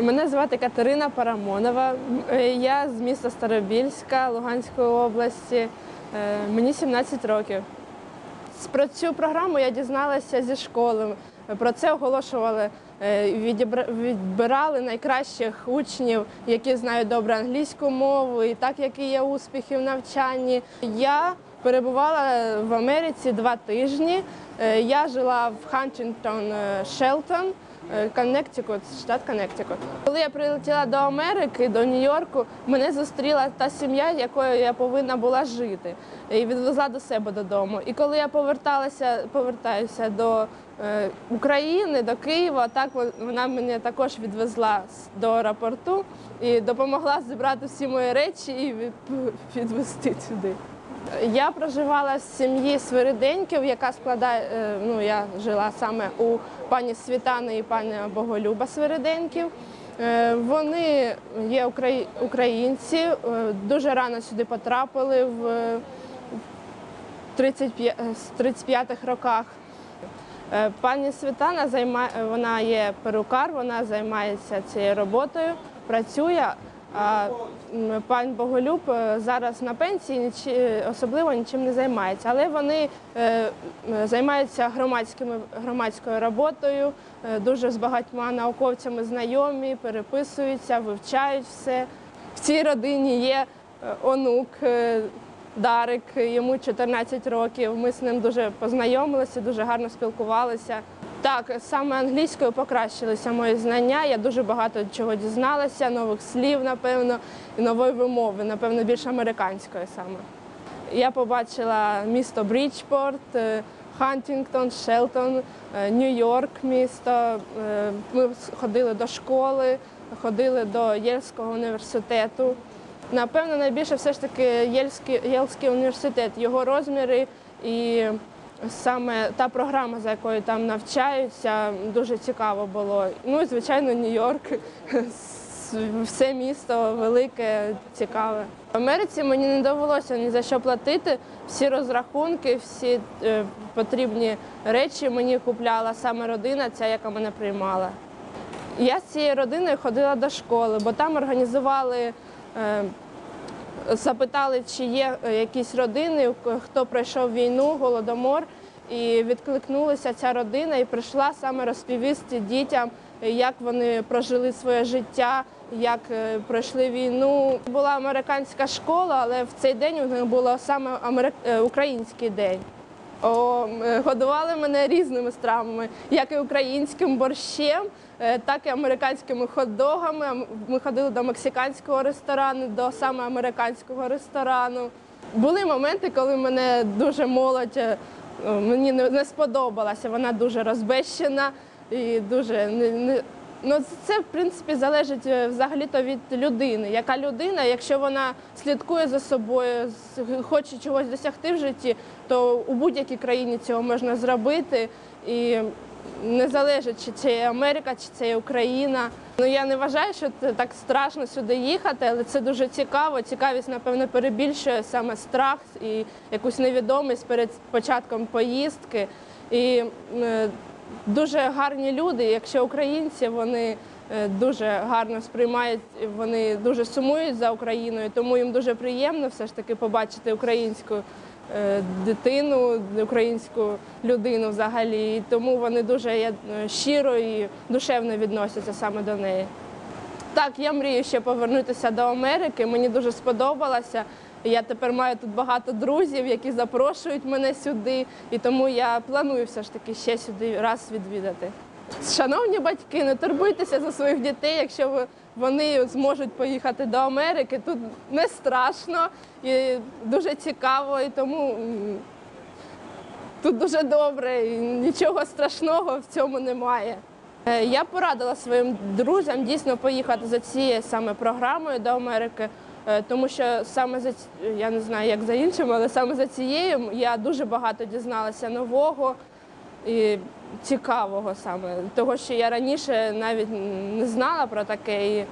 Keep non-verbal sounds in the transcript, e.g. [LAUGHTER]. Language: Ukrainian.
Мене звати Катерина Парамонова. Е, Я з міста Старобільська Луганської області. Е, Мені 17 років. Про цю програму я дізналася зі школи. Про це оголошували, е, відбирали найкращих учнів, які знають добре англійську мову, і так як і є успіхи в навчанні. Я перебувала в Америці два тижні. Я жила в Хантінгтон, Шелтон. Е, Коннектикут, штат Коннектикут. Коли я прилетіла до Америки, до Нью-Йорку, мене зустріла та сім'я, якою я повинна була жити, і відвезла до себе додому. І коли я поверталася, повертаюся до е, України, до Києва, так вона мене також відвезла до аеропорту і допомогла зібрати всі мої речі і від- [LAUGHS] відвезти сюди. Я проживала в сім'ї Свириденьків, яка складає, е, ну я жила саме у пані Світани і пані Боголюба Свириденьків. Е, Вони є українці, е, дуже рано сюди потрапили в е, 35 з 35-х роках. Пані Світана займає, вона є перукар, вона займається цією роботою, працює. Пан Боголюб е, зараз на пенсії особливо нічим не займається, але вони е, займаються громадською роботою, е, дуже з багатьма науковцями знайомі, переписуються, вивчають все. В цій родині є онук. Дарик, йому 14 років. Ми з ним дуже познайомилися, дуже гарно спілкувалися. Так, саме англійською покращилися мої знання. Я дуже багато чого дізналася, нових слів, напевно, і нової вимови, напевно, більш американської саме. Я побачила місто Бріджпорт, е, Хантінгтон, Шелтон, е, Нью-Йорк місто. Е, Ми ходили до школи, ходили до Єльського університету. Напевно, найбільше все ж таки Єльський, Єльський університет, його розміри і саме та програма, за якою там навчаються, дуже цікаво було. Ну і звичайно, Нью-Йорк, [LAUGHS] все місто велике, цікаве. В Америці мені не довелося ні за що платити. Всі розрахунки, всі е, потрібні речі мені купляла саме родина, ця, яка мене приймала. Я з цією родиною ходила до школи, бо там організували, е, запитали, чи є е, якісь родини, хто пройшов війну, голодомор. І відкликнулася ця родина і прийшла саме розповісти дітям, як вони прожили своє життя, як е, пройшли війну. Була американська школа, але в цей день у них був саме е, український день. О, годували мене різними стравами, як і українським борщем, е, так і американськими хот-догами. Ми ходили до мексиканського ресторану, до саме американського ресторану. Були моменти, коли мене дуже молодь е, мені не сподобалася. Вона дуже розбещена і дуже не Ну, це в принципі залежить е, взагалі-то від людини. Яка людина, якщо вона слідкує за собою, хоче чогось досягти в житті, то у будь-якій країні цього можна зробити. І не залежить, чи це є Америка, чи це є Україна. Ну я не вважаю, що це так страшно сюди їхати, але це дуже цікаво. Цікавість, напевно, перебільшує саме страх і якусь невідомість перед початком поїздки. І е, дуже гарні люди. Якщо українці, вони е, дуже гарно сприймають, вони дуже сумують за Україною, тому їм дуже приємно все ж таки побачити українську е, дитину, українську людину взагалі. І тому вони дуже е, щиро і душевно відносяться саме до неї. Так, я мрію ще повернутися до Америки. Мені дуже сподобалося. Я тепер маю тут багато друзів, які запрошують мене сюди, і тому я планую все ж таки ще сюди раз відвідати. Шановні батьки, не турбуйтеся за своїх дітей, якщо вони зможуть поїхати до Америки. Тут не страшно і дуже цікаво, і тому тут дуже добре, і нічого страшного в цьому немає. Е, Я порадила своїм друзям дійсно поїхати за цією саме програмою до Америки, е, тому що саме за я не знаю, як за іншим, але саме за цією я дуже багато дізналася нового і цікавого саме, того, що я раніше навіть не знала про таке.